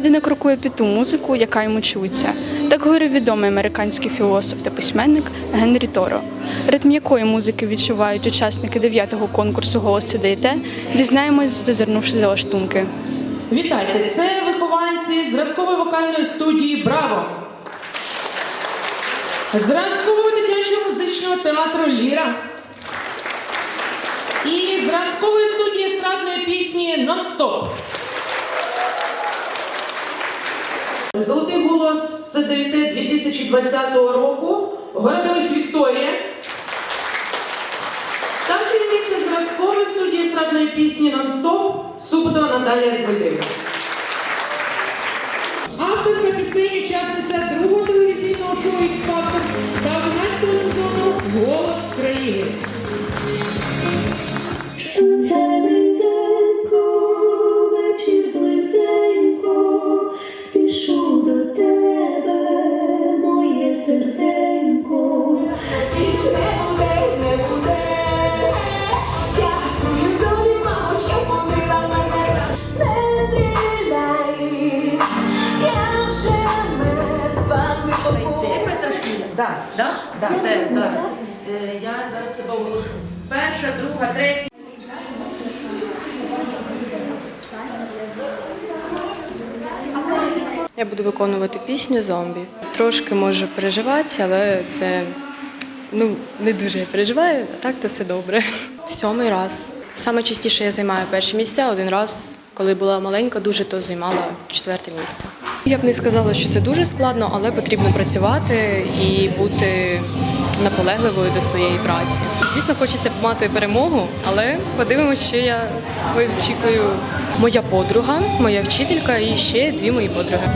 людина крокує під ту музику, яка йому чується. Так говорив відомий американський філософ та письменник Генрі Торо. Ритм якої музики відчувають учасники дев'ятого конкурсу Голос даєте, дізнаємось, зазирнувши за лаштунки. Вітайте! Це вихованці зразкової вокальної студії Браво! Зразкового дитячого музичного театру Ліра і зразкової студії естрадної пісні Нон-стоп. Золотий голос ЦДТ 2020 року Городових Вікторія та керівниця зразкової студії естрадної пісні Нон-стоп Суботова Наталія Дмитрівна. Авторка пісень, учасниця другого телевізійного шоу «Ікс-фактор» та 11 сезону Голос країни. Все, зараз. Е, Я зараз тебе оголошу. Перша, друга, третя. Я буду виконувати пісню зомбі. Трошки можу переживати, але це ну не дуже я переживаю, а так то все добре. Сьомий раз. Саме частіше я займаю перше місце. Один раз, коли була маленька, дуже то займала четверте місце. Я б не сказала, що це дуже складно, але потрібно працювати і бути наполегливою до своєї праці. Звісно, хочеться мати перемогу, але подивимося, що я очікую. Моя подруга, моя вчителька і ще дві мої подруги.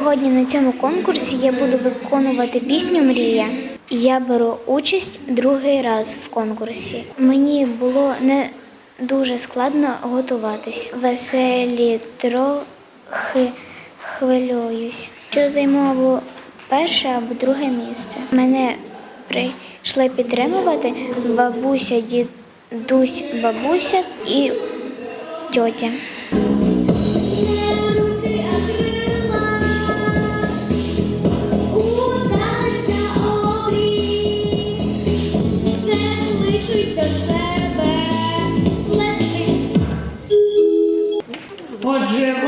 Сьогодні на цьому конкурсі я буду виконувати пісню Мрія. Я беру участь другий раз в конкурсі. Мені було не дуже складно готуватись. Веселі трохи хвилююсь. Що займу або перше або друге місце. Мене прийшли підтримувати бабуся, дідусь, бабуся і тьотя.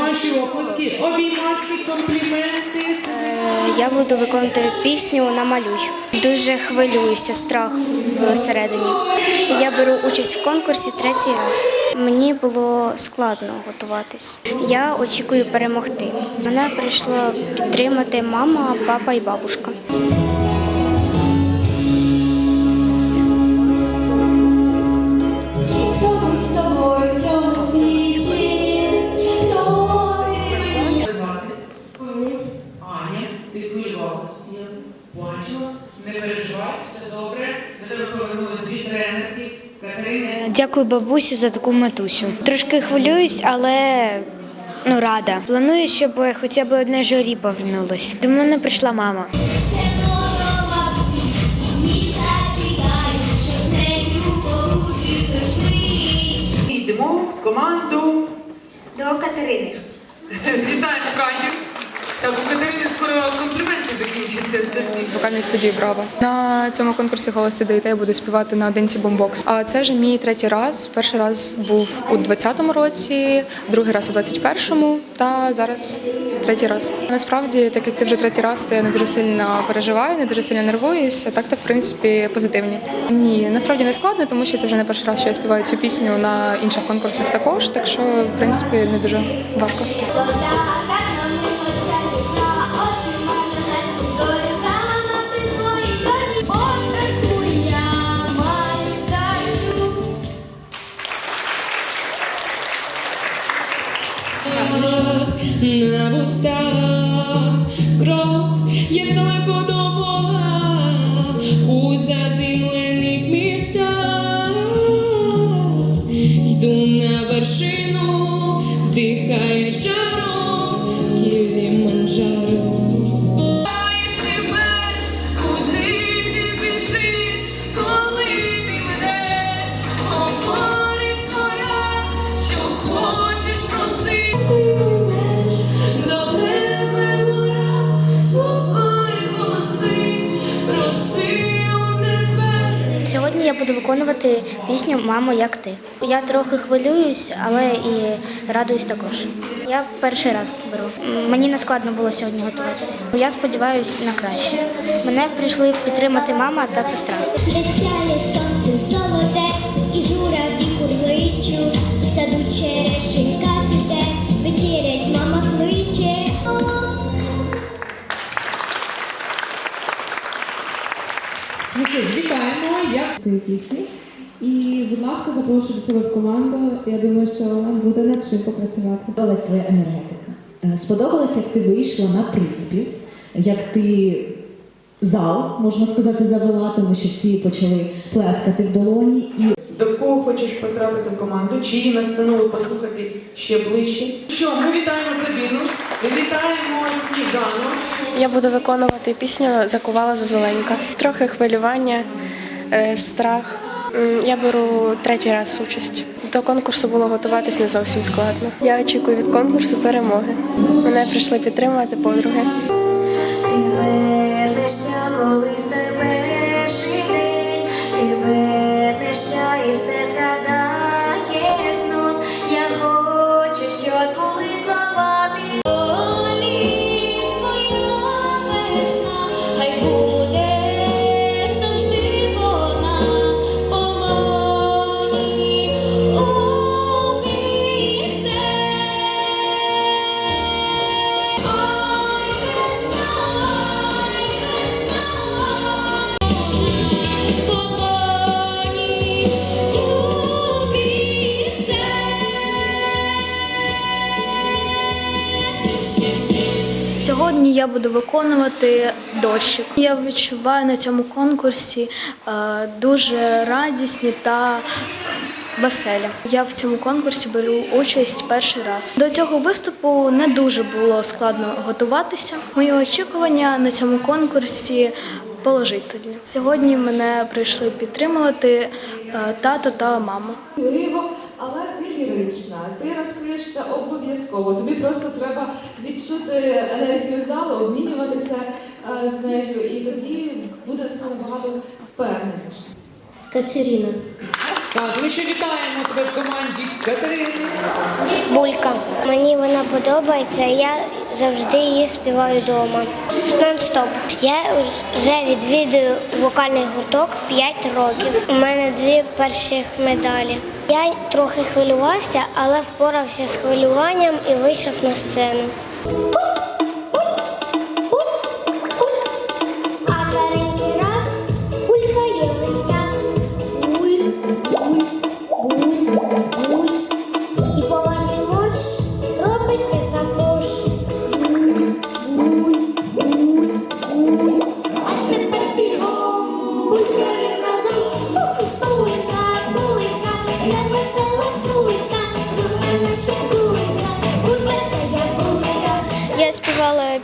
Ваші оплески, обіймашки, компліменти. Я буду виконувати пісню Намалюй. Дуже хвилююся, страх всередині. Я беру участь в конкурсі третій раз. Мені було складно готуватись. Я очікую перемогти. Мене прийшла підтримати мама, папа і бабушка. Дякую бабусі за таку матусю. Трошки хвилююсь, але ну рада. Планую, щоб хоча б одне журі повернулось. До мене прийшла мама. йдемо в команду. До Катерини. Вітаємо Катю. Так, у Катерини скоро компліменти закінчаться для всіх. вокальній студії Браво. На цьому конкурсі «Голос ДІТ» я буду співати на одинці бомбокс. А це вже мій третій раз. Перший раз був у 20-му році, другий раз у 21-му та зараз третій раз. Насправді, так як це вже третій раз, то я не дуже сильно переживаю, не дуже сильно нервуюся. Так то в принципі позитивні. Ні, насправді не складно, тому що це вже не перший раз, що я співаю цю пісню на інших конкурсах також. Так що, в принципі, не дуже важко. Буду виконувати пісню Мамо, як ти. Я трохи хвилююсь, але і радуюсь також. Я перший раз беру. Мені не складно було сьогодні готуватися. Я сподіваюся на краще. Мене прийшли підтримати мама та сестра. Ну що ж, вітаємо як свої пісні. І, будь ласка, запрошую до себе в команду. Я думаю, що нам буде над чим попрацювати. Сподобалась твоя енергетика. Е, Сподобалось, як ти вийшла на приспів, як ти зал, можна сказати, завела, тому що всі почали плескати в долоні. І До кого хочеш потрапити в команду, чиї настанови послухати ще ближче. Що, ми вітаємо ми вітаємо Сніжану. Я буду виконувати пісню Закувала зозуленька. Трохи хвилювання, е, страх. Я беру третій раз участь. До конкурсу було готуватись не зовсім складно. Я очікую від конкурсу перемоги. Мене прийшли підтримувати подруги. Ти вернешся, коли тебе день, ти вернешся і все я буду виконувати дощик. Я відчуваю на цьому конкурсі е, дуже радісні та веселі. Я в цьому конкурсі беру участь перший раз. До цього виступу не дуже було складно готуватися. Мої очікування на цьому конкурсі положительні. Сьогодні мене прийшли підтримувати е, тато та мама. Лірична, ти розкриєшся обов'язково. Тобі просто треба відчути енергію залу, обмінюватися е, з нею, і тоді буде все набагато впевненіше. Катерина. Так, ми ще вітаємо тебе в команді Катерини. Булька. Мені вона подобається, я завжди її співаю вдома. Нон-стоп. Я вже відвідую вокальний гурток 5 років. У мене дві перших медалі. Я трохи хвилювався, але впорався з хвилюванням і вийшов на сцену.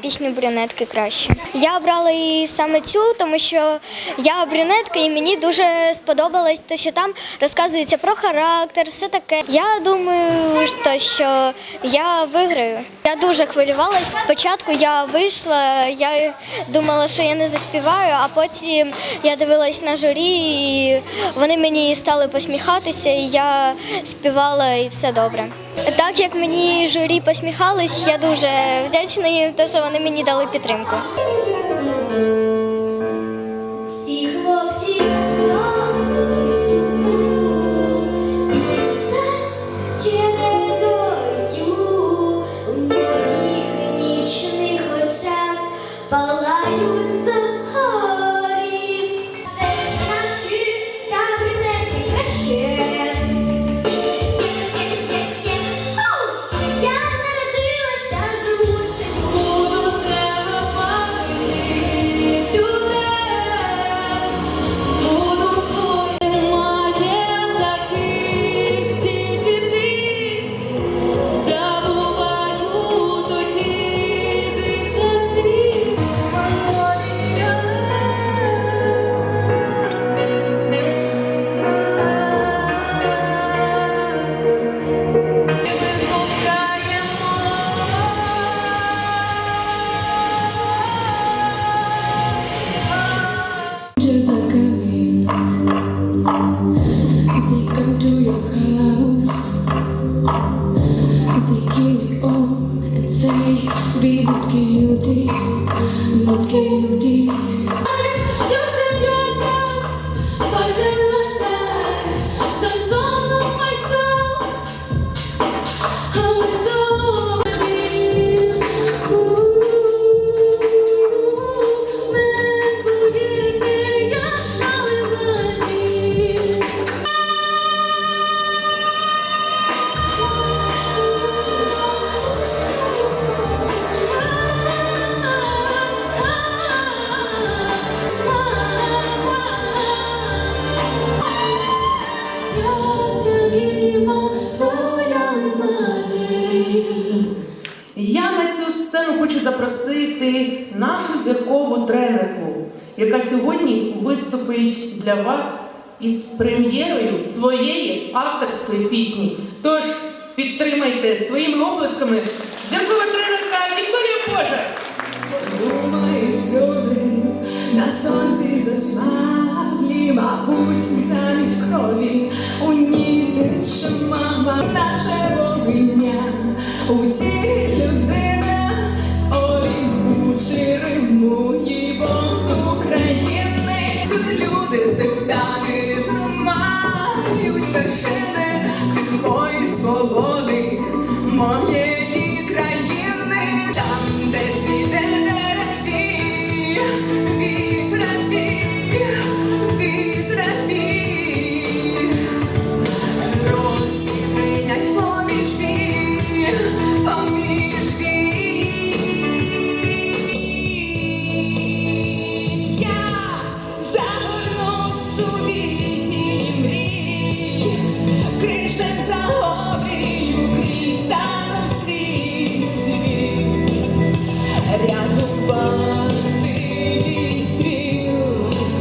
Співала брюнетки краще. Я обрала її саме цю, тому що я брюнетка і мені дуже сподобалось те, що там розказується про характер, все таке. Я думаю, що- я виграю. Я дуже хвилювалась. Спочатку я вийшла, я думала, що я не заспіваю, а потім я дивилась на журі, і вони мені стали посміхатися, і я співала і все добре. Так як мені журі посміхались, я дуже вдячна їм, тому що вони мені дали підтримку. Яка сьогодні виступить для вас із прем'єрою своєї авторської пісні. Тож підтримайте своїми оплесками зіркова тренерка Вікторія Божа. Думають люди на сонці засмаглі, мабуть, замість крові у ній мама, наче вогня у тілі